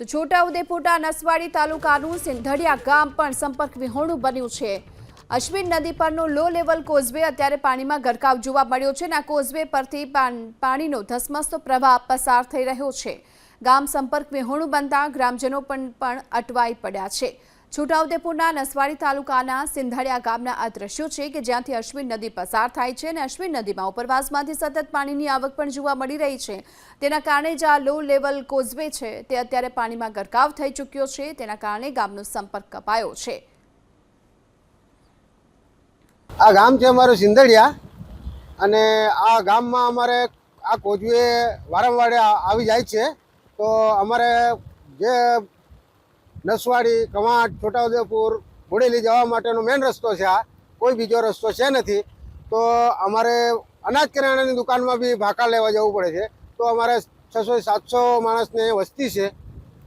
તો છોટાઉદેપુરના નસવાડી તાલુકાનું સિંધડિયા ગામ પણ સંપર્ક વિહોણું બન્યું છે. અશ્વિન નદી પરનો લો લેવલ કોઝવે અત્યારે પાણીમાં ગરકાવ જોવા મળ્યો છે અને કોઝવે પરથી પાણીનો ધસમસતો પ્રવાહ પસાર થઈ રહ્યો છે. ગામ સંપર્ક વિહોણું બનતા ગ્રામજનો પણ પણ અટવાઈ પડ્યા છે. છોટાઉદેપુરના નસવાડી તાલુકાના સિંધડિયા ગામના આ દ્રશ્યો છે કે જ્યાંથી અશ્વિન નદી પસાર થાય છે અને અશ્વિન નદીમાં ઉપરવાસમાંથી સતત પાણીની આવક પણ જોવા મળી રહી છે. તેના કારણે જે આ લો લેવલ કોઝવે છે. તે અત્યારે પાણીમાં ગરકાવ થઈ ચૂક્યો છે. તેના કારણે ગામનો સંપર્ક કપાયો છે. આ ગામ છે અમારું સિંદડિયા અને આ ગામમાં અમારે આ કોઝવે વારંવાર આવી જાય છે. તો અમારે જે નસવાડી, કવાંટ, છોટાઉદેપુર, બોડેલી જવા માટેનો મેઇન રસ્તો છે આ. કોઈ બીજો રસ્તો છે નથી. તો અમારે અનાજ કરિયાણાની દુકાનમાં બી ભાકા લેવા જવું પડે છે. તો અમારે છસો સાતસો માણસને વસ્તી છે.